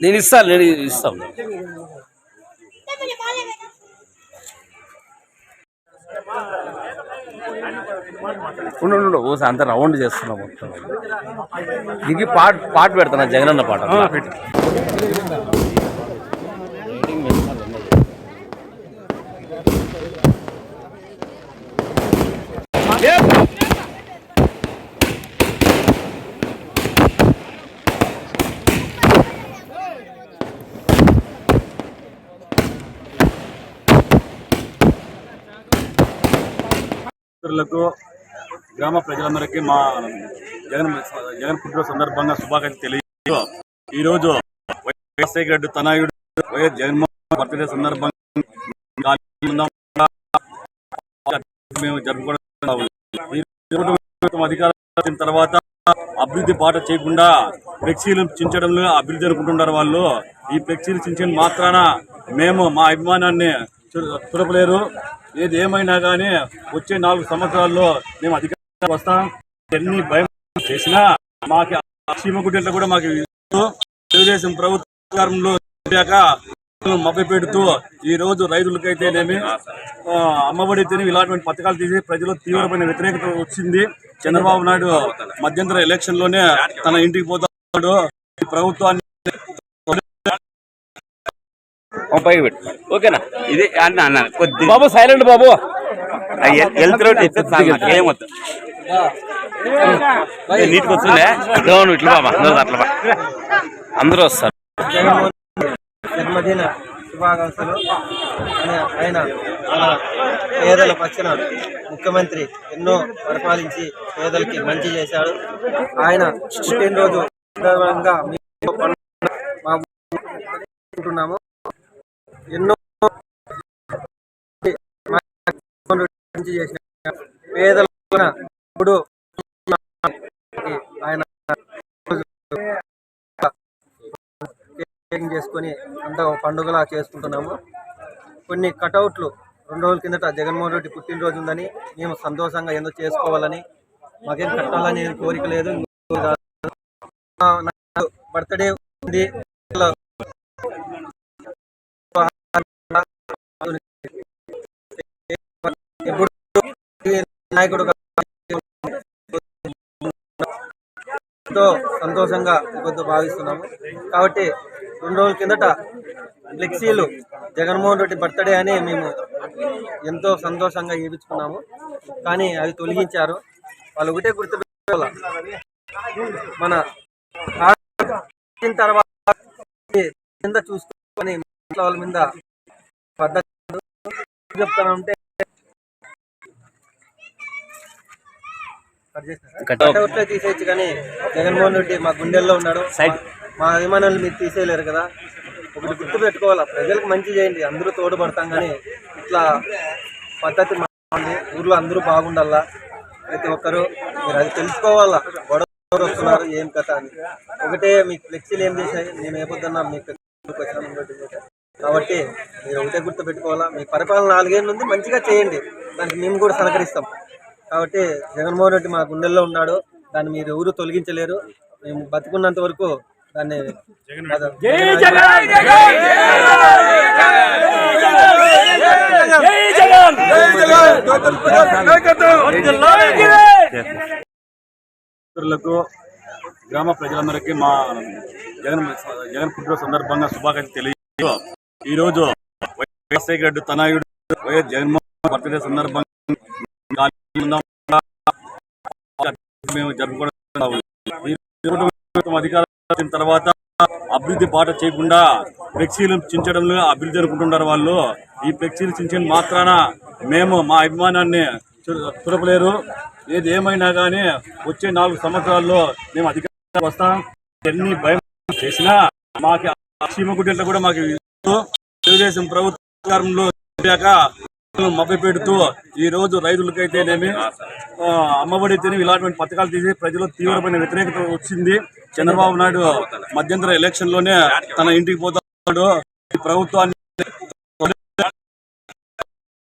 నేను ఇస్తాను నేను ఇస్తాను ఉండు ఉండు, అంతా రౌండ్ చేస్తున్నా మొత్తం. దిగి పాట పాట పెడతాను జగనన్న పాట. మిత్రులకు గ్రామ ప్రజలందరికీ మా జగన్ జగన్ పుట్టిన సందర్భంగా శుభాకాంక్షలు తెలియజేస్తూ ఈరోజు వైఎస్ఐ గడ్డు తనయుడు వైఎస్ జగన్మోహన్ బర్త్డే సందర్భంగా మేము జరుపుకోవడం ఈ రోజు ప్రభుత్వం అధికారం వచ్చిన తర్వాత అభివృద్ధి బాట చేయకుండా ఫ్లెక్సీలు చించడంలో అభివృద్ధి అనుకుంటున్నారు వాళ్ళు. ఈ ఫ్లెక్సీలు చించిన మాత్రాన మేము మా అభిమానాన్ని చూడపలేరు ఏది ఏమైనా కానీ వచ్చే నాలుగు సంవత్సరాల్లో మేము అధికారం వస్తాం. ఎన్ని భయం చేసినా మాకు చీమకుట్టేట్లు కూడా మాకు తెలుగుదేశం ప్రభుత్వంలో వచ్చాక మభ్య పెడుతూ ఈ రోజు రైతులకైతేనేమి ఆ, అమ్మఒడి అయితేనే ఇలాంటి పథకాలు తీసి ప్రజలు తీవ్రమైన వ్యతిరేకత వచ్చింది. చంద్రబాబు నాయుడు మధ్యంతర ఎలక్షన్లోనే తన ఇంటికి పోతాడు. ప్రభుత్వాన్ని ఓకేనా? ఇది అన్న అన్న కొద్ది. బాబు సైలెంట్ బాబు. నీటికి ఇట్లా బాబా అందరూ అట్లా. అందరూ వస్తారు. జన్మదిన శుభాకాంక్షలు. ఆయన ఆయన మన పేదల పక్షన ముఖ్యమంత్రి ఎన్నో పరిపాలించి పేదలకి మంచి చేశాడు. ఆయన పుట్టినరోజు సందర్భంగా మేము మా ఎన్నో మంచి చేసిన పేదల ఇప్పుడు ఆయన కేక్ చేసుకొని అంతా పండుగలా చేసుకుంటున్నాము. కొన్ని కటౌట్లు రెండు రోజుల కిందట జగన్మోహన్ రెడ్డి పుట్టినరోజు ఉందని మేము సంతోషంగా ఎందుకు చేసుకోవాలని మాకేం కట్టాలని కోరిక లేదు. బర్త్డే ఉంది. ఎప్పుడు నాయకుడు ఎంతో సంతోషంగా కొద్దిగా భావిస్తున్నాము. కాబట్టి రెండు రోజుల కిందట ఫ్లెక్సీలు జగన్మోహన్ రెడ్డి బర్త్డే అని మేము ఎంతో సంతోషంగా ఏపించుకున్నాము కానీ అవి తొలగించారు. వాళ్ళు ఒకటే గుర్తుపెట్టుకోవాలి? మన తర్వాత కింద చూసుకొని వాళ్ళ మీద పద్ధతి చెప్తానంటే తీసేయచ్చు కానీ జగన్మోహన్ రెడ్డి మా గుండెల్లో ఉన్నాడు. మా అభిమానులు మీరు తీసేయలేరు కదా. ఒకటి గుర్తు పెట్టుకోవాలా? ప్రజలకు మంచి చేయండి. అందరూ తోడుపడతాం కానీ ఇట్లా పద్ధతి మారింది ఊర్లో అందరూ బాగుండాలా? ప్రతి ఒక్కరు మీరు అది తెలుసుకోవాలా? గొడవ వస్తున్నారు ఏం కథ అని. ఒకటే మీకు ఫ్లెక్సీలు ఏం చేశాయి? నేను ఏ పొద్దున్నా మీకు కాబట్టి మీరు ఒకటే గుర్తు పెట్టుకోవాలా? మీ పరిపాలన నాలుగేళ్ళు ఉంది మంచిగా చేయండి. దానికి మేము కూడా సహకరిస్తాం. కాబట్టి జగన్మోహన్ రెడ్డి మా గుండెల్లో ఉన్నాడు. దాన్ని మీరు ఎవరు తొలగించలేరు. మేము బతుకున్నంత వరకు దాన్ని మిత్రులకు గ్రామ ప్రజలందరికీ మా జగన్ జగన్ పుట్టిన సందర్భంగా శుభాకాంక్షలు తెలియజేస్తూ ఈరోజు వైఎస్ఐ గడ్డు తనయుడు వైఎస్ జగన్మోహన్ బర్త్డే సందర్భంగా మేము జరుపుకోవడం ఈ రోజు ప్రభుత్వం అధికారం తర్వాత అభివృద్ధి బాట చేయకుండా ఫ్లెక్సీలు చించడంలో అభివృద్ధి అనుకుంటున్నారు వాళ్ళు. ఈ ఫ్లెక్సీలు చించిన మాత్రాన మేము మా అభిమానాన్ని చూడపలేరు ఏది ఏమైనా కానీ వచ్చే నాలుగు సంవత్సరాల్లో మేము అధికారంగా వస్తాం. ఎన్ని భయం చేసినా మాకు చీమకుట్టేట్లు కూడా మాకు తెలుగుదేశం ప్రభుత్వంలో మభ్య పెడుతూ ఈ రోజు రైతులకైతేనేమి ఆ, అమ్మఒడి ఇలాంటి పథకాలు తీసి ప్రజలు తీవ్రమైన వ్యతిరేకత వచ్చింది. చంద్రబాబు నాయుడు మధ్యంతర ఎలక్షన్లోనే తన ఇంటికి పోతాడు. ప్రభుత్వాన్ని